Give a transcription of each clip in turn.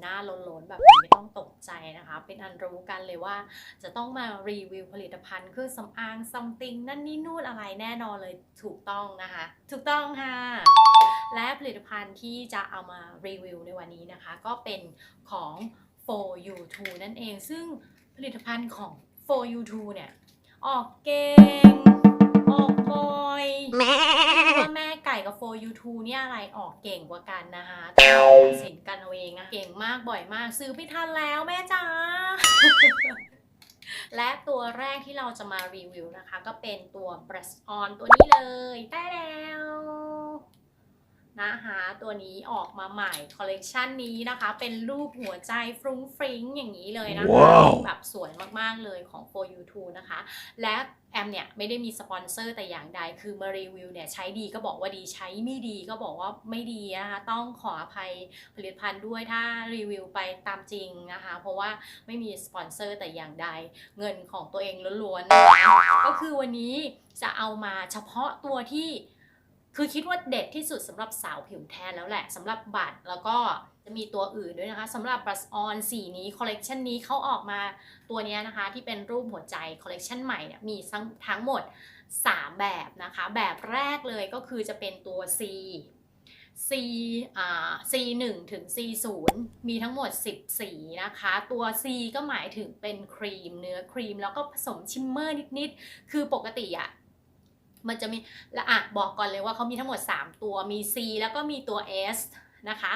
หน้าล้นๆแบบนี้ไม่ต้องตกใจนะคะ เป็นอันรู้กันเลยว่า จะต้องมารีวิวผลิตภัณฑ์เครื่องสำอางซัมติงนั่นนี่นู่นอะไรแน่นอนเลยถูกต้องนะคะ ถูกต้องค่ะ และผลิตภัณฑ์ที่จะเอามารีวิวในวันนี้นะคะ ก็เป็นของ for you 2นั่นเอง ซึ่งผลิตภัณฑ์ของ for you 2เนี่ย ออกเก่ง ออกบ่อยว่าแม่ไก่กับ for you 2เนี่ยอะไรออกเก่งกว่ากันนะคะตัดสินกันเอาเองอะเก่งมากบ่อยมาก ซื้อไม่ทันแล้วแม่จ้าและตัวแรกที่เราจะมารีวิวนะคะ ก็เป็นตัว brush on ตัวนี้เลยได้แล้ว นะคะตัวนี้ออกมาใหม่คอลเลกชันนี้นะคะ เป็นรูปหัวใจฟรุ้งฟริ้งอย่างนี้เลยนะคะว้าวแบบสวยมากๆเลยของ for you 2นะคะ และแอมเนี่ยไม่ได้มีสปอนเซอร์แต่อย่างใด คือมารีวิวเนี่ยใช้ดีก็บอกว่าดีใช้ไม่ดีก็บอกว่าไม่ดีนะคะ ต้องขออภัยผลิตภัณฑ์ด้วยถ้ารีวิวไปตามจริงนะคะ เพราะว่าไม่มีสปอนเซอร์แต่อย่างใด เงินของตัวเองล้วนๆนะคะก็คือวันนี้จะเอามาเฉพาะตัวที่ คือคิดว่าเด็ดที่สุดสำหรับสาวผิวแทนแล้วแหละสำหรับบัตรแล้วก็จะมีตัวอื่นด้วยนะคะสำหรับ brush on สีนี้คอลเลกชันนี้เขาออกมาตัวนี้นะคะที่เป็นรูปหัวใจคอลเลกชันใหม่เนี่ยมีทั้งทั้งหมด 3 แบบนะคะ แบบแรกเลยก็คือจะเป็นตัว C C อ่า C 1ถึง C 0มีทั้งหมด 10 สีนะคะ ตัว C ก็หมายถึงเป็นครีมเนื้อครีม แล้วก็ผสมชิมเมอร์นิด ๆ คือปกติอะ มันจะมีและอะบอกก่อนเลยว่าเขามีทั้งหมด 3 ตัวมี C แล้วก็มีตัว S นะคะ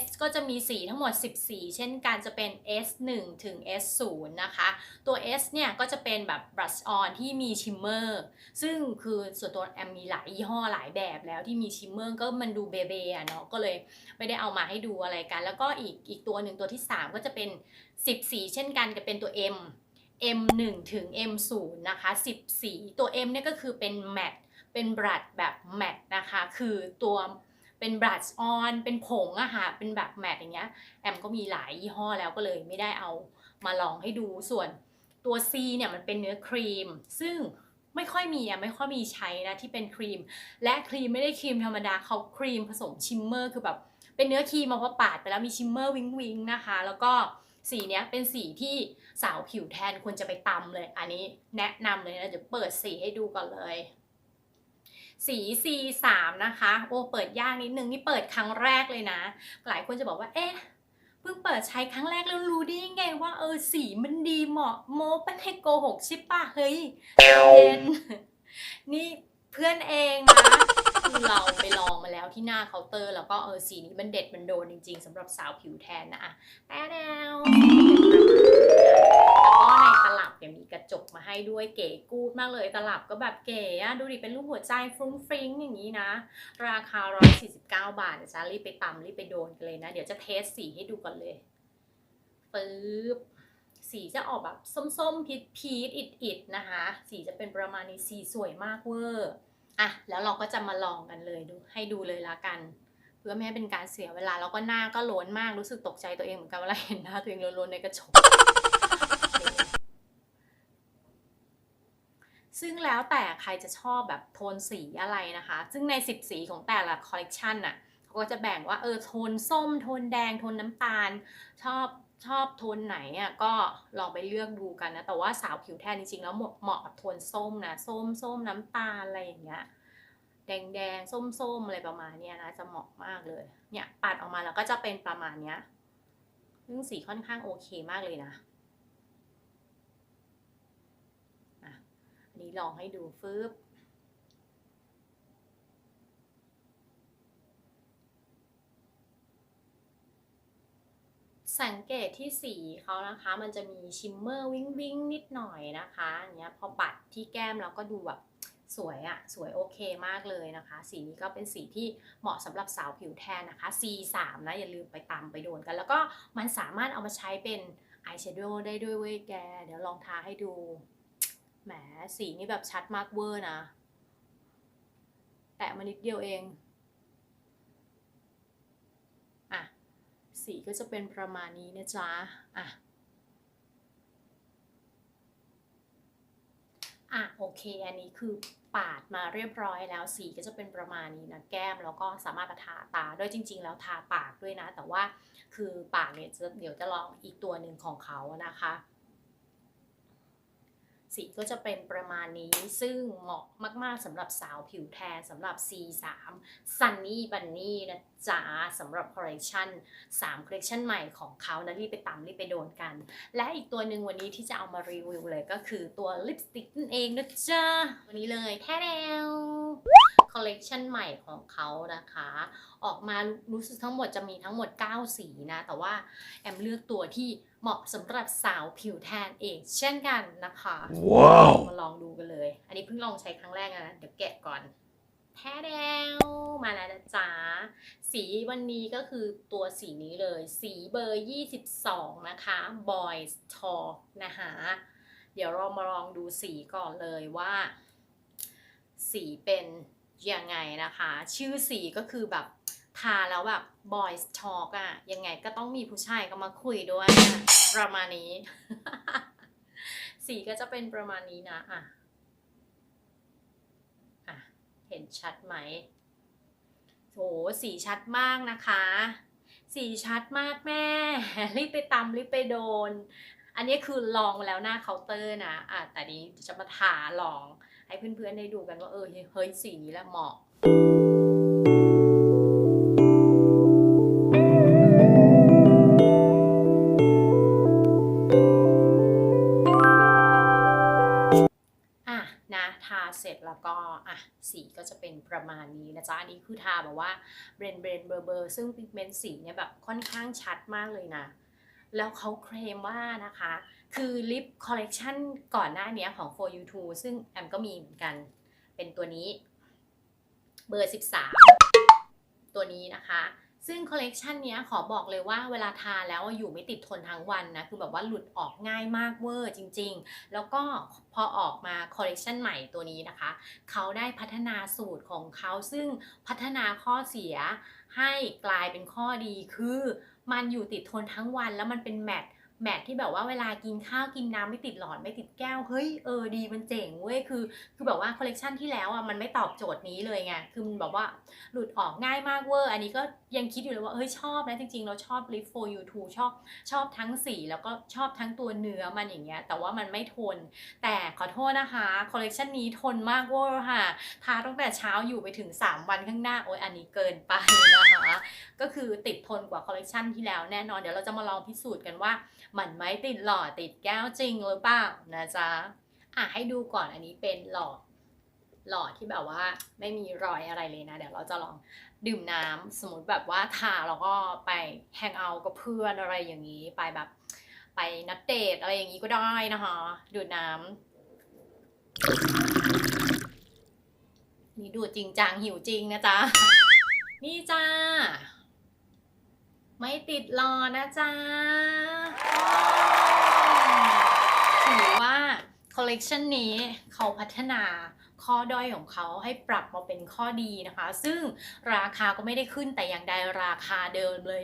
S ก็จะมีสีทั้งหมด10สีเช่นกันจะเป็น S 1 ถึง S 0 นะคะ ตัว S เนี่ยก็จะเป็นแบบ brush on ที่มีชิมเมอร์ ซึ่งคือส่วนตัวแอมมีหลายยี่ห้อหลายแบบแล้วที่มีชิมเมอร์ก็มันดูเบเบอะเนาะ ก็เลยไม่ได้เอามาให้ดูอะไรกัน แล้วก็อีกอีกตัวหนึ่งตัวที่ 3 ก็จะเป็น 10 สีเช่นกันจะเป็นตัว M M 1 ถึง M 0 นะคะ10สีตัว M เนี่ยก็คือเป็นแมตเป็นบรัดแบบแมตนะคะ คือตัวเป็นบรัชออน เป็นผงอะค่ะ เป็นแบบแมตอย่างเงี้ย แอมก็มีหลายยี่ห้อแล้วก็เลยไม่ได้เอามาลองให้ดู ส่วนตัว C เนี่ยมันเป็นเนื้อครีม ซึ่งไม่ค่อยมีอะไม่ค่อยมีใช้นะที่เป็นครีม และครีมไม่ได้ครีมธรรมดาเขาครีมผสมชิมเมอร์คือแบบเป็นเนื้อครีมมาพอปาดไปแล้วมีชิมเมอร์วิงวิงนะคะ แล้วก็ สีเนี้ยเป็นสีที่สาวผิวแทนควรจะไปตำเลย อันนี้แนะนำเลยนะเดี๋ยวเปิดสีให้ดูก่อนเลยสี C3 นะคะ โอ้ เปิดยากนิดนึง นี่เปิดครั้งแรกเลยนะ หลายคนจะบอกว่า เอ๊ะ เพิ่งเปิดใช้ครั้งแรกแล้วรู้ได้ยังไงว่า เออ สีมันดีเหมาะ โมเป็นให้โกหกใช่ปะเฮ้ยเย็นนี่ เพื่อนเองนะคือเราไปลองมาแล้วที่หน้าเคาน์เตอร์ แล้วก็เออสีนี้มันเด็ดมันโดนจริง ๆสำหรับสาวผิวแทนนะอะแต่แนวแล้วก็ในตลับเนี่ยมีกระจกมาให้ด้วยเก๋กูดมากเลยตลับก็แบบเก๋อะดูดิเป็นรูปหัวใจฟรุ้งฟริ้งอย่างนี้นะ ราคา 149 บาทเดี๋ยวจะรีบไปตำรีบไปโดนกันเลยนะ เดี๋ยวจะเทสสีให้ดูก่อนเลยปึ๊บ สีจะออกแบบส้มๆพีชพีชอิดๆนะคะ สีจะเป็นประมาณนี้สีสวยมากเวอร์อะแล้วเราก็จะมาลองกันเลยดูให้ดูเลยละกัน เพื่อไม่ให้เป็นการเสียเวลาแล้วก็หน้าก็ล้นมากรู้สึกตกใจตัวเองเหมือนกันเวลาเห็นหน้าตัวเองล้นๆในกระจกซึ่งแล้วแต่ใครจะชอบแบบโทนสีอะไรนะคะ ซึ่งใน 10 สีของแต่ละคอลเลกชันน่ะเขาก็จะแบ่งว่าเออโทนส้ม โทนแดง โทนน้ำตาล ชอบ ชอบโทนไหนอะก็ลองไปเลือกดูกันนะ แต่ว่าสาวผิวแทนจริงๆแล้วเหมาะเหมาะกับโทนส้มนะส้มส้มน้ำตาลอะไรอย่างเงี้ยแดงแดงส้มส้มอะไรประมาณเนี้ยนะจะเหมาะมากเลย เนี่ยปัดออกมาแล้วก็จะเป็นประมาณเนี้ยซึ่งสีค่อนข้างโอเคมากเลยนะอันนี้ลองให้ดูฟืบ สังเกตที่สีเขานะคะ มันจะมีชิมเมอร์วิ้งวิ้งนิดหน่อยนะคะอย่างเงี้ยพอปัดที่แก้มเราก็ดูแบบสวยอะสวยโอเคมากเลยนะคะ สีนี้ก็เป็นสีที่เหมาะสำหรับสาวผิวแทนนะคะ C3 นะอย่าลืมไปตามไปโดนกัน แล้วก็มันสามารถเอามาใช้เป็นอายแชโดว์ได้ด้วยเว้ยแก เดี๋ยวลองทาให้ดู แหมสีนี่แบบชัดมากเวอร์นะ แตะมานิดเดียวเอง อะ สีก็จะเป็นประมาณนี้นะจ๊ะอะอะโอเค อันนี้คือปาดมาเรียบร้อยแล้วสีก็จะเป็นประมาณนี้นะแก้มแล้วก็สามารถมาทาตาด้วยจริง ๆ แล้วทาปากด้วยนะ แต่ว่าคือปากเนี่ยเดี๋ยวจะลองอีกตัวหนึ่งของเขานะคะ สีก็จะเป็นประมาณนี้ ซึ่งเหมาะมากๆสำหรับสาวผิวแทนสำหรับ C3 Sunny Bunny นะจ๊ะสำหรับคอลเลคชัน3คอลเลคชันใหม่ของเขานะรีบไปตามรีบไปโดนกัน และอีกตัวหนึ่งวันนี้ที่จะเอามารีวิวเลยก็คือตัวลิปสติกนั่นเองนะจ๊ะวันนี้เลยแท้แล้ว คอลเลกชันใหม่ของเขานะคะ ออกมารู้สึกทั้งหมดจะมีทั้งหมด 9 สีนะ แต่ว่าแอมเลือกตัวที่เหมาะสำหรับสาวผิวแทนเองเช่นกันนะคะว้าวมาลองดูกันเลย อันนี้เพิ่งลองใช้ครั้งแรกนะ เดี๋ยวแกะก่อนแท้แดวมาแล้วนะจ๊ะสีวันนี้ก็คือตัวสีนี้เลย สีเบอร์ 22 นะคะ Boys Talk นะคะเดี๋ยวเรามาลองดูสีก่อนเลยว่า สีเป็น ยังไงนะคะ ชื่อสีก็คือแบบทาแล้วแบบ Boys Talk อะยังไงก็ต้องมีผู้ชายก็มาคุยด้วยประมาณนี้ สีก็จะเป็นประมาณนี้นะอะอะเห็นชัดไหมโหสีชัดมากนะคะ สีชัดมากแม่ รีบไปตำรีบไปโดน อันนี้คือลองแล้วหน้าเคาน์เตอร์นะอะแต่นี้จะมาทาลอง ให้เพื่อนๆได้ดูกันว่าเออเฮ้ยสีนี้แหละเหมาะอะนะทาเสร็จแล้วก็อะสีก็จะเป็นประมาณนี้นะจ๊ะ อันนี้คือทาแบบว่าเบรนเบรนเบอร์เบอร์ซึ่งพิกเมนต์สีเนี่ยแบบค่อนข้างชัดมากเลยนะ แล้วเขาเคลมว่านะคะ คือลิปคอลเลกชันก่อนหน้านี้ของ For You Too ซึ่งแอมก็มีเหมือนกัน เป็นตัวนี้ เบอร์ 13 ตัวนี้นะคะ ซึ่งคอลเลกชันนี้ขอบอกเลยว่าเวลาทาแล้วอยู่ไม่ติดทนทั้งวันนะ คือแบบว่าหลุดออกง่ายมากเวอร์จริง ๆ แล้วก็พอออกมาคอลเลกชันใหม่ตัวนี้นะคะ เขาได้พัฒนาสูตรของเขา ซึ่งพัฒนาข้อเสียให้กลายเป็นข้อดีคือ มันอยู่ติดทนทั้งวันแล้วมันเป็นแมตต์ แมตต์ที่แบบว่าเวลากินข้าวกินน้ำไม่ติดหลอดไม่ติดแก้ว เฮ้ยเออดีมันเจ๋งเว้ยคือ คือแบบว่าคอลเลกชันที่แล้วอะมันไม่ตอบโจทย์นี้เลยไงคือมันแบบว่าหลุดออกง่ายมากเวอร์ อันนี้ก็ยังคิดอยู่เลยว่าเฮ้ยชอบนะจริงๆ เราชอบ Lift for You Too ชอบชอบทั้งสีแล้วก็ชอบทั้งตัวเนื้อมันอย่างเงี้ยแต่ว่ามันไม่ทน แต่ขอโทษนะคะคอลเลกชันนี้ทนมากเวอร์ค่ะทาตั้งแต่เช้าอยู่ไปถึง 3 วันข้างหน้าโอ้ยอันนี้เกินไปนะคะก็คือติดทนกว่าคอลเลกชันที่แล้วแน่นอนเดี๋ยวเราจะมาลองพิสูจน์กันว่ามันไม่ติดหล่อติดแก้วจริงหรือเปล่านะจ๊ะอะให้ดูก่อนอันนี้เป็นหลอดหลอดที่แบบว่าไม่มีรอยอะไรเลยนะ เดี๋ยวเราจะลองดื่มน้ำสมมติแบบว่าทาแล้วก็ไปแฮงเอาท์กับเพื่อนอะไรอย่างนี้ไปแบบ ไปนัดเดทอะไรอย่างนี้ก็ได้นะคะดูดน้ำนี่ดูดจริงจังหิวจริงนะจ๊ะ นี่จ้า ไม่ติดรอนะจ๊ะถือว่าคอลเลกชันนี้เขาพัฒนาข้อด้อยของเขาให้ปรับมาเป็นข้อดีนะคะ ซึ่งราคาก็ไม่ได้ขึ้นแต่อย่างใดราคาเดิมเลย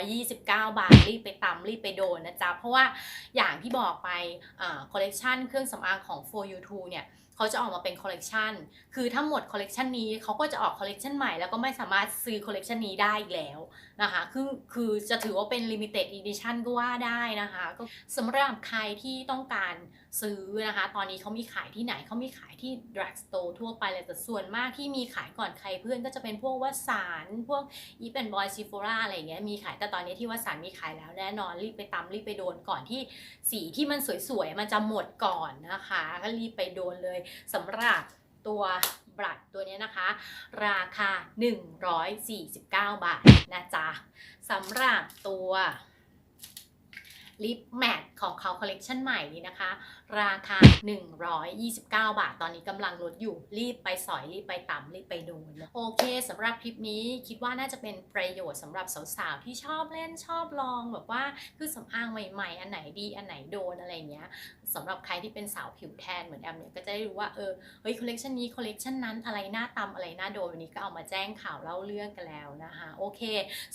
129 บาท รีบไปตำรีบไปโดนนะจ๊ะ เพราะว่าอย่างที่บอกไปคอลเลกชันเครื่องสำอางของ For You Too เนี่ย เขาจะออกมาเป็นคอลเลกชันคือถ้าหมดคอลเลกชันนี้เขาก็จะออกคอลเลกชันใหม่แล้วก็ไม่สามารถซื้อคอลเลกชันนี้ได้อีกแล้วนะคะ คือคือจะถือว่าเป็น limited edition ก็ว่าได้นะคะก็สำหรับใครที่ต้องการซื้อนะคะ ตอนนี้เขามีขายที่ไหนเขามีขายที่ drug store ทั่วไปเลยแต่ส่วนมากที่มีขายก่อนใครเพื่อนก็จะเป็นพวกวัสานพวกอีเป็นบอยซีโฟราอะไรเงี้ยมีขายแต่ตอนนี้ที่วัสานมีขายแล้วแน่นอนรีบไปตามรีบไปโดนก่อนที่สีที่มันสวยๆมันจะหมดก่อนนะคะ ก็รีบไปโดนเลยสำหรับตัวบรัดตัวนี้นะคะ ราคา 149 บาทนะจ๊ะสำหรับตัวลิปแมทของเขาคอลเลกชันใหม่นี้นะคะ ราคา 129 บาท ตอนนี้กำลังลดอยู่รีบไปสอยรีบไปต่ำรีบไปดูนะโอเคสำหรับคลิปนี้คิดว่าน่าจะเป็นประโยชน์สำหรับสาวๆ ที่ชอบเล่นชอบลองแบบว่าคือสำอางใหม่ๆ อันไหนดีอันไหนโดนอะไรเงี้ยสำหรับใครที่เป็นสาวผิวแทนเหมือนแอมเนี่ยก็จะได้รู้ว่าเออเฮ้ยคอลเลกชันนี้คอลเลกชันนั้นอะไรหน้าตำอะไรหน้าโดนวันนี้ก็เอามาแจ้งข่าวเล่าเรื่องกันแล้วนะคะโอเค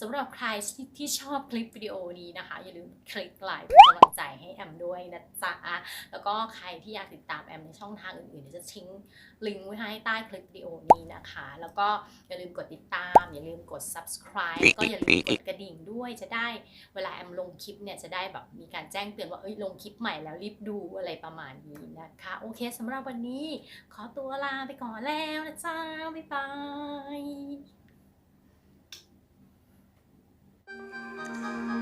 สำหรับใครที่ที่ชอบคลิปวิดีโอนี้นะคะ อย่าลืมคลิกไลค์เป็นกำลังใจให้แอมด้วยนะจ๊ะแล้วแล้วก็ใครที่อยากติดตามแอมในช่องทางอื่นๆเดี๋ยวจะทิ้ง ลิงก์ไว้ให้ใต้คลิปวิดีโอนี้นะคะ แล้วก็อย่าลืมกดติดตาม อย่าลืมกด subscribe ก็อย่าลืมกดกระดิ่งด้วยจะได้เวลาแอมลงคลิปเนี่ยจะได้แบบมีการแจ้งเตือนว่าเอ้ยลงคลิปใหม่แล้วรีบดูอะไรประมาณนี้นะคะ โอเคสำหรับวันนี้ขอตัวลาไปก่อนแล้วนะจ๊ะบ๊ายบาย